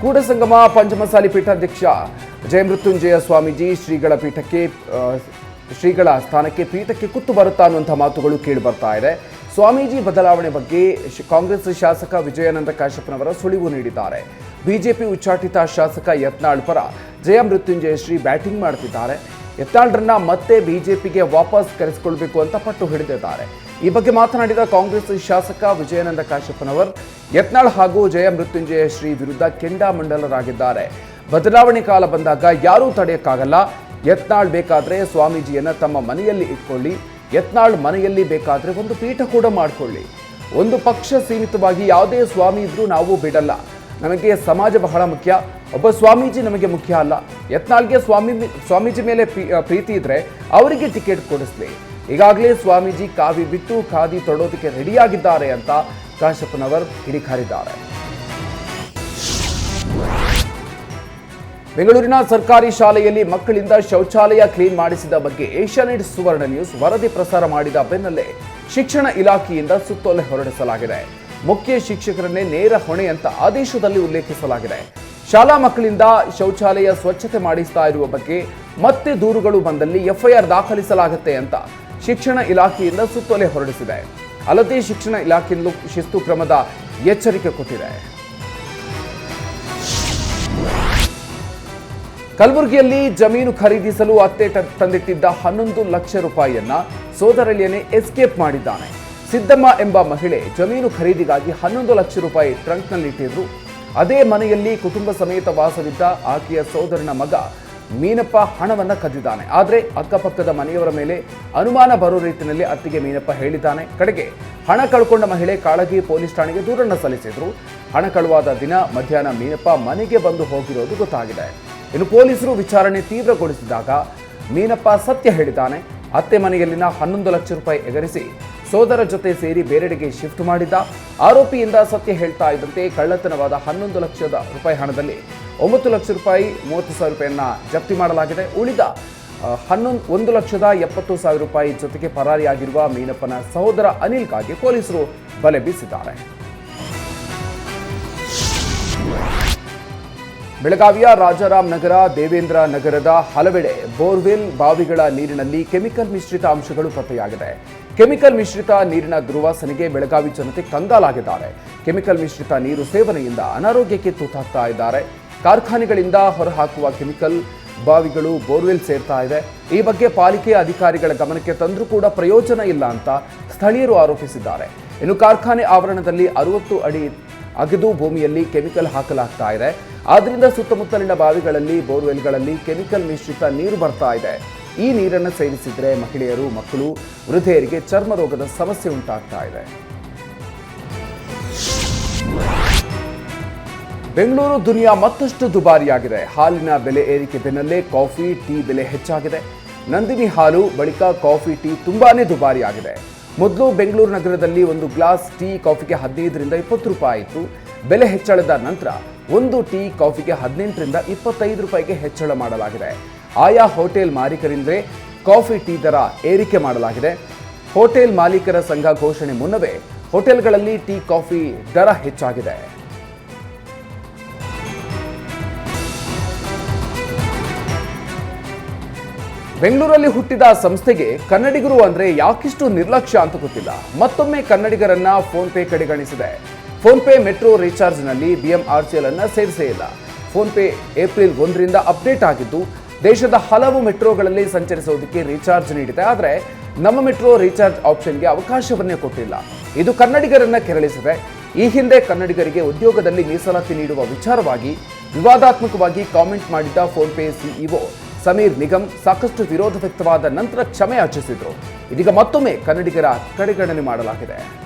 ಕೂಡಸಂಗಮ ಪಂಚಮಸಾಲಿ ಪೀಠಾಧ್ಯಕ್ಷ ಜಯಮೃತ್ಯುಂಜಯ ಸ್ವಾಮೀಜಿ ಶ್ರೀಗಳ ಪೀಠಕ್ಕೆ ಶ್ರೀಗಳ ಸ್ಥಾನಕ್ಕೆ ಪೀಠಕ್ಕೆ ಕುತ್ತು ಬರುತ್ತಾ ಅನ್ನುವಂಥ ಮಾತುಗಳು ಕೇಳಿ ಬರ್ತಾ ಇದೆ. ಸ್ವಾಮೀಜಿ ಬದಲಾವಣೆ ಬಗ್ಗೆ ಕಾಂಗ್ರೆಸ್ ಶಾಸಕ ವಿಜಯಾನಂದ ಕಾಶ್ಯಪ್ನವರ ಸುಳಿವು ನೀಡಿದ್ದಾರೆ. ಬಿಜೆಪಿ ಉಚ್ಚಾಟಿತ ಶಾಸಕ ಯತ್ನಾಳ್ ಪರ ಜಯ ಮೃತ್ಯುಂಜಯ ಶ್ರೀ ಬ್ಯಾಟಿಂಗ್ ಮಾಡ್ತಿದ್ದಾರೆ. ಯತ್ನಾಳ್ರನ್ನ ಮತ್ತೆ ಬಿಜೆಪಿಗೆ ವಾಪಸ್ ಕರೆಸಿಕೊಳ್ಬೇಕು ಅಂತ ಪಟ್ಟು ಹಿಡಿದಿದ್ದಾರೆ. ಈ ಬಗ್ಗೆ ಮಾತನಾಡಿದ ಕಾಂಗ್ರೆಸ್ ಶಾಸಕ ವಿಜಯಾನಂದ ಕಾಶಪ್ಪನವರ್, ಯತ್ನಾಳ್ ಹಾಗೂ ಜಯ ಮೃತ್ಯುಂಜಯ ಶ್ರೀ ವಿರುದ್ಧ ಕೆಂಡಾಮಂಡಲರಾಗಿದ್ದಾರೆ ಬದಲಾವಣೆ ಕಾಲ ಬಂದಾಗ ಯಾರೂ ತಡೆಯಕ್ಕಾಗಲ್ಲ. ಯತ್ನಾಳ್ ಬೇಕಾದ್ರೆ ಸ್ವಾಮೀಜಿಯನ್ನು ತಮ್ಮ ಮನೆಯಲ್ಲಿ ಇಟ್ಕೊಳ್ಳಿ. ಯತ್ನಾಳ್ ಮನೆಯಲ್ಲಿ ಬೇಕಾದ್ರೆ ಒಂದು ಪೀಠ ಕೂಡ ಮಾಡಿಕೊಳ್ಳಿ. ಒಂದು ಪಕ್ಷ ಸೀಮಿತವಾಗಿ ಯಾವುದೇ ಸ್ವಾಮಿ ಇದ್ರೂ ನಾವು ಬಿಡಲ್ಲ. ನಮಗೆ ಸಮಾಜ ಬಹಳ ಮುಖ್ಯ. ಒಬ್ಬ ಸ್ವಾಮೀಜಿ ನಮಗೆ ಮುಖ್ಯ ಅಲ್ಲ. ಯತ್ನಾಳ್ಗೆ ಸ್ವಾಮಿ, ಸ್ವಾಮೀಜಿ ಮೇಲೆ ಪ್ರೀತಿ ಇದ್ರೆ ಅವರಿಗೆ ಟಿಕೆಟ್ ಕೊಡಿಸ್ಲಿ. ಈಗಾಗಲೇ ಸ್ವಾಮೀಜಿ ಕಾವಿ ಬಿಟ್ಟು ಖಾದಿ ತೊಡೋದಕ್ಕೆ ರೆಡಿಯಾಗಿದ್ದಾರೆ ಅಂತ ಕಾಶಪ್ಪನವರ್ ಕಿಡಿಕಾರಿದ್ದಾರೆ. ಬೆಂಗಳೂರಿನ ಸರ್ಕಾರಿ ಶಾಲೆಯಲ್ಲಿ ಮಕ್ಕಳಿಂದ ಶೌಚಾಲಯ ಕ್ಲೀನ್ ಮಾಡಿಸಿದ ಬಗ್ಗೆ ಏಷ್ಯಾನೆಟ್ ಸುವರ್ಣ ನ್ಯೂಸ್ ವರದಿ ಪ್ರಸಾರ ಮಾಡಿದ ಬೆನ್ನಲ್ಲೇ ಶಿಕ್ಷಣ ಇಲಾಖೆಯಿಂದ ಸುತ್ತೋಲೆ ಹೊರಡಿಸಲಾಗಿದೆ. ಮುಖ್ಯ ಶಿಕ್ಷಕರನ್ನೇ ನೇರ ಹೊಣೆ ಅಂತ ಆದೇಶದಲ್ಲಿ ಉಲ್ಲೇಖಿಸಲಾಗಿದೆ. ಶಾಲಾ ಮಕ್ಕಳಿಂದ ಶೌಚಾಲಯ ಸ್ವಚ್ಛತೆ ಮಾಡಿಸ್ತಾ ಇರುವ ಬಗ್ಗೆ ಮತ್ತೆ ದೂರುಗಳು ಬಂದಲ್ಲಿ ಎಫ್ಐಆರ್ ದಾಖಲಿಸಲಾಗುತ್ತೆ ಅಂತ ಶಿಕ್ಷಣ ಇಲಾಖೆಯಿಂದ ಸುತ್ತೋಲೆ ಹೊರಡಿಸಿದೆ. ಅಲ್ಲದೆ ಶಿಕ್ಷಣ ಇಲಾಖೆಯಿಂದಲೂ ಶಿಸ್ತು ಕ್ರಮದ ಎಚ್ಚರಿಕೆ ಕೊಟ್ಟಿದೆ. ಕಲಬುರಗಿಯಲ್ಲಿ ಜಮೀನು ಖರೀದಿಸಲು ಅತ್ತೆ ತಂದಿಟ್ಟಿದ್ದ ಹನ್ನೊಂದು ಲಕ್ಷ ರೂಪಾಯಿಯನ್ನ ಸೋದರಳಿಯನೇ ಎಸ್ಕೇಪ್ ಮಾಡಿದ್ದಾನೆ. ಸಿದ್ದಮ್ಮ ಎಂಬ ಮಹಿಳೆ ಜಮೀನು ಖರೀದಿಗಾಗಿ ಹನ್ನೊಂದು ಲಕ್ಷ ರೂಪಾಯಿ ಟ್ರಂಕ್ನಲ್ಲಿಟ್ಟಿದ್ರು ಅದೇ ಮನೆಯಲ್ಲಿ ಕುಟುಂಬ ಸಮೇತ ವಾಸವಿದ್ದ ಆಕೆಯ ಸೋದರನ ಮಗ ಮೀನಪ್ಪ ಹಣವನ್ನು ಕದ್ದಿದ್ದಾನೆ. ಆದರೆ ಅಕ್ಕಪಕ್ಕದ ಮನೆಯವರ ಮೇಲೆ ಅನುಮಾನ ಬರೋ ರೀತಿಯಲ್ಲಿ ಅತ್ತಿಗೆ ಮೀನಪ್ಪ ಹೇಳಿದ್ದಾನೆ. ಕಡೆಗೆ ಹಣ ಕಳ್ಕೊಂಡ ಮಹಿಳೆ ಕಾಳಗಿ ಪೊಲೀಸ್ ಠಾಣೆಗೆ ದೂರನ್ನು ಸಲ್ಲಿಸಿದ್ರು. ಹಣ ಕಳುವಾದ ದಿನ ಮಧ್ಯಾಹ್ನ ಮೀನಪ್ಪ ಮನೆಗೆ ಬಂದು ಹೋಗಿರೋದು ಗೊತ್ತಾಗಿದೆ. ಇನ್ನು ಪೊಲೀಸರು ವಿಚಾರಣೆ ತೀವ್ರಗೊಳಿಸಿದಾಗ ಮೀನಪ್ಪ ಸತ್ಯ ಹೇಳಿದ್ದಾನೆ. ಅತ್ತೆ ಮನೆಯಲ್ಲಿನ ಹನ್ನೊಂದು ಲಕ್ಷ ರೂಪಾಯಿ ಎಗರಿಸಿ ಸೋದರ ಜೊತೆ ಸೇರಿ ಬೇರೆಡೆಗೆ ಶಿಫ್ಟ್ ಮಾಡಿದ್ದ ಆರೋಪಿಯಿಂದ ಸತ್ಯ ಹೇಳ್ತಾ ಇದ್ದಂತೆ ಕಳ್ಳತನವಾದ ಹನ್ನೊಂದು ಲಕ್ಷದ ರೂಪಾಯಿ ಹಣದಲ್ಲಿ ಒಂಬತ್ತು ಲಕ್ಷ ರೂಪಾಯಿ, ಮೂವತ್ತು ಸಾವಿರ ರೂಪಾಯಿಯನ್ನ ಜಪ್ತಿ ಮಾಡಲಾಗಿದೆ. ಉಳಿದ ಹನ್ನೊಂದು, ಒಂದು ಲಕ್ಷದ ಎಪ್ಪತ್ತು ಸಾವಿರ ರೂಪಾಯಿ ಜೊತೆಗೆ ಪರಾರಿಯಾಗಿರುವ ಮೀನಪ್ಪನ ಸಹೋದರ ಅನಿಲ್ಗಾಗಿ ಪೊಲೀಸರು ಬಲೆ ಬೀಸಿದ್ದಾರೆ. ಬೆಳಗಾವಿಯ ರಾಜಾರಾಮ್ ನಗರ, ದೇವೇಂದ್ರ ನಗರದ ಹಲವೆಡೆ ಬೋರ್ವೆಲ್ ಬಾವಿಗಳ ನೀರಿನಲ್ಲಿ ಕೆಮಿಕಲ್ ಮಿಶ್ರಿತ ಅಂಶಗಳು ಪತ್ತೆಯಾಗಿದೆ. ಕೆಮಿಕಲ್ ಮಿಶ್ರಿತ ನೀರಿನ ದುರ್ವಾಸನೆಗೆ ಬೆಳಗಾವಿ ಜನತೆ ಕಂಗಾಲಾಗಿದ್ದಾರೆ. ಕೆಮಿಕಲ್ ಮಿಶ್ರಿತ ನೀರು ಸೇವನೆಯಿಂದ ಅನಾರೋಗ್ಯಕ್ಕೆ ತುತ್ತಾಗ್ತಾ ಇದ್ದಾರೆ. ಕಾರ್ಖಾನೆಗಳಿಂದ ಹೊರಹಾಕುವ ಕೆಮಿಕಲ್ ಬಾವಿಗಳು ಬೋರ್ವೆಲ್ ಸೇರ್ತಾ ಇದೆ. ಈ ಬಗ್ಗೆ ಪಾಲಿಕೆ ಅಧಿಕಾರಿಗಳ ಗಮನಕ್ಕೆ ತಂದರೂ ಕೂಡ ಪ್ರಯೋಜನ ಇಲ್ಲ ಅಂತ ಸ್ಥಳೀಯರು ಆರೋಪಿಸಿದ್ದಾರೆ. ಇನ್ನು ಕಾರ್ಖಾನೆ ಆವರಣದಲ್ಲಿ ಅರವತ್ತು ಅಡಿ ಅಗೆದು ಭೂಮಿಯಲ್ಲಿ ಕೆಮಿಕಲ್ ಹಾಕಲಾಗ್ತಾ ಇದೆ. ಆದ್ರಿಂದ ಸುತ್ತಮುತ್ತಲಿನ ಬಾವಿಗಳಲ್ಲಿ, ಬೋರ್ವೆಲ್ಗಳಲ್ಲಿ ಕೆಮಿಕಲ್ ಮಿಶ್ರಿತ ನೀರು ಬರ್ತಾ ಇದೆ. ಈ ನೀರನ್ನು ಸೇವಿಸಿದ್ರೆ ಮಹಿಳೆಯರು, ಮಕ್ಕಳು ವೃದ್ಧೆಯರಿಗೆ ಚರ್ಮ ರೋಗದ ಸಮಸ್ಯೆ ಉಂಟಾಗ್ತಾ ಇದೆ. ಬೆಂಗಳೂರು ದುನಿಯಾ ಮತ್ತಷ್ಟು ದುಬಾರಿಯಾಗಿದೆ. ಹಾಲಿನ ಬೆಲೆ ಏರಿಕೆ ಬೆನ್ನಲ್ಲೇ ಕಾಫಿ, ಟೀ ಬೆಲೆ ಹೆಚ್ಚಾಗಿದೆ. ನಂದಿನಿ ಹಾಲು ಬಳಿಕ ಕಾಫಿ, ಟೀ ತುಂಬಾನೇ ದುಬಾರಿಯಾಗಿದೆ. ಮೊದಲು ಬೆಂಗಳೂರು ನಗರದಲ್ಲಿ ಒಂದು ಗ್ಲಾಸ್ ಟೀ ಕಾಫಿಗೆ ಹದಿನೈದರಿಂದ ಇಪ್ಪತ್ತು ರೂಪಾಯಿ ಇತ್ತು ಬೆಲೆ ಹೆಚ್ಚಳದ ನಂತರ ಒಂದು ಟೀ ಕಾಫಿಗೆ ಹದಿನೆಂಟರಿಂದ ಇಪ್ಪತ್ತೈದು ರೂಪಾಯಿಗೆ ಹೆಚ್ಚಳ ಮಾಡಲಾಗಿದೆ. ಆಯಾ ಹೋಟೆಲ್ ಮಾಲೀಕರಿಂದಲೇ ಕಾಫಿ ಟೀ ದರ ಏರಿಕೆ ಮಾಡಲಾಗಿದೆ. ಹೋಟೆಲ್ ಮಾಲೀಕರ ಸಂಘ ಘೋಷಣೆ ಮುನ್ನವೇ ಹೋಟೆಲ್ಗಳಲ್ಲಿ ಟೀ ಕಾಫಿ ದರ ಹೆಚ್ಚಾಗಿದೆ. ಬೆಂಗಳೂರಲ್ಲಿ ಹುಟ್ಟಿದ ಸಂಸ್ಥೆಗೆ ಕನ್ನಡಿಗರು ಅಂದ್ರೆ ಯಾಕಿಷ್ಟು ನಿರ್ಲಕ್ಷ್ಯ ಅಂತ ಗೊತ್ತಿಲ್ಲ. ಮತ್ತೊಮ್ಮೆ ಕನ್ನಡಿಗರನ್ನ ಫೋನ್ ಪೇ ಕಡೆಗಣಿಸಿದೆ. ಫೋನ್ ಪೇ ಮೆಟ್ರೋ ರೀಚಾರ್ಜ್ನಲ್ಲಿ ಬಿಎಂಆರ್ಸಿಎಲ್ ಅನ್ನು ಸೇರಿಸೇ ಇಲ್ಲ. ಫೋನ್ ಪೇ ಏಪ್ರಿಲ್ ಒಂದರಿಂದ ಅಪ್ಡೇಟ್ ಆಗಿದ್ದು, ದೇಶದ ಹಲವು ಮೆಟ್ರೋಗಳಲ್ಲಿ ಸಂಚರಿಸೋದಕ್ಕೆ ರೀಚಾರ್ಜ್ ನೀಡಿದೆ. ಆದರೆ, ನಮ್ಮ ಮೆಟ್ರೋ ರೀಚಾರ್ಜ್ ಆಪ್ಷನ್ಗೆ ಅವಕಾಶವನ್ನೇ ಕೊಟ್ಟಿಲ್ಲ. ಇದು ಕನ್ನಡಿಗರನ್ನ ಕೆರಳಿಸಿದೆ. ಈ ಹಿಂದೆ ಕನ್ನಡಿಗರಿಗೆ ಉದ್ಯೋಗದಲ್ಲಿ ಮೀಸಲಾತಿ ನೀಡುವ ವಿಚಾರವಾಗಿ ವಿವಾದಾತ್ಮಕವಾಗಿ ಕಾಮೆಂಟ್ ಮಾಡಿದ್ದ PhonePe CEO Sameer Nigam ಸಾಕಷ್ಟು ವಿರೋಧ ವ್ಯಕ್ತವಾದ ನಂತರ ಕ್ಷಮೆ ಯಾಚಿಸಿದ್ರು. ಇದೀಗ ಮತ್ತೊಮ್ಮೆ ಕನ್ನಡಿಗರ ಕಡೆಗಣನೆ ಮಾಡಲಾಗಿದೆ.